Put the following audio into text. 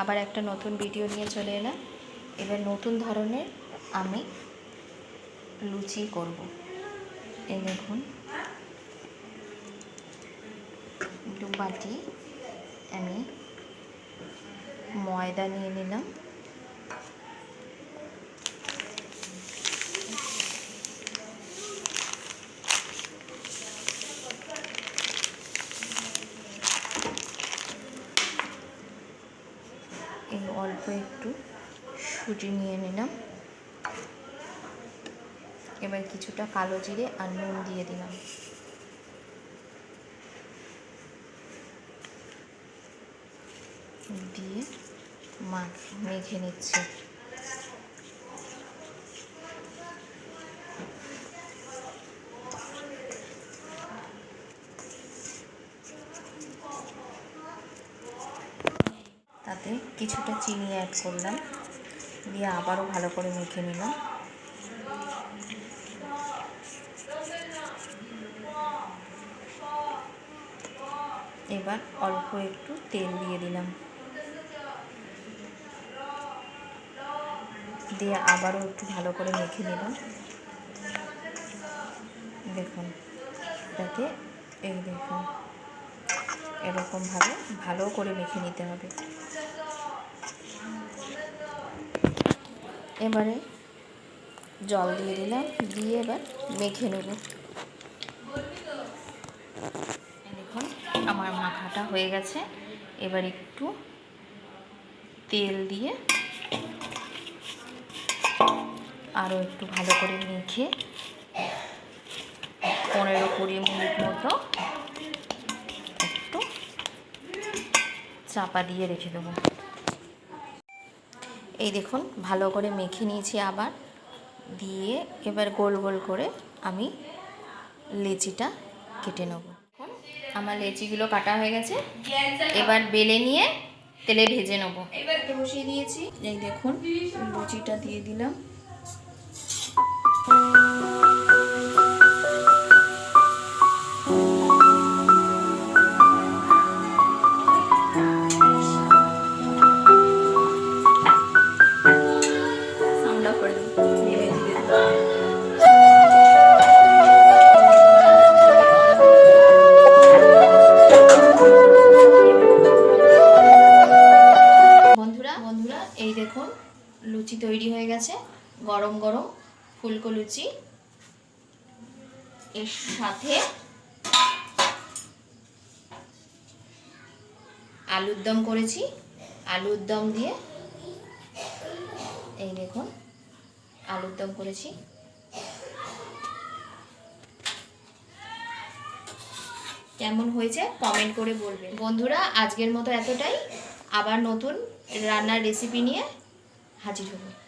আবার একটা নতুন ভিডিও নিয়ে চলে এলাম। এবার নতুন ধরনের আমি লুচি করব। এই দেখুন। দু বাটি আমি ময়দা নিয়ে নিলাম। এই অল্প একটু সুজি নিয়ে নিলাম। এবার কিছুটা কালো জিরে আর নুন দিয়ে দিলাম। দিয়ে মাখ মেখে নিচ্ছি। তাতে কিছুটা চিনি অ্যাড করলাম। দিয়ে আবারও ভালো করে মেখে নিলাম। এবার অল্প একটু তেল দিয়ে দিলাম। দিয়ে আবারও একটু ভালো করে মেখে নিলাম। দেখুন যাতে এই দেখুন, এরকমভাবে ভালো করে মেখে নিতে হবে। এবারে জল দিয়ে দিলাম, দিয়ে এবার মেখে নেব। দেখুন, আমার মাখাটা হয়ে গেছে। এবার একটু তেল দিয়ে আরও একটু ভালো করে মেখে পনেরো কুড়ি মিনিট মতো একটু চাপা দিয়ে রেখে দেবো। এই দেখুন ভালো করে মেখে নিয়েছি আবার। দিয়ে এবার গোল গোল করে আমি লেচিটা কেটে নেব। আমার লেচিগুলো কাটা হয়ে গেছে। এবার বেলে নিয়ে তেলে ভেজে নেব। এবার বসিয়ে দিয়েছি। এই দেখুন লুচিটা দিয়ে দিলাম। তৈরি হয়ে গেছে। গরম গরম ফুলকো লুচি এর সাথে আলুর দম করেছি। আলুর দম দিয়ে এই দেখুন, আলুর দম করেছি। কেমন হয়েছে কমেন্ট করে বলবেন। বন্ধুরা, আজকের মতো এতটাই। আবার নতুন রান্নার রেসিপি নিয়ে হাজির হব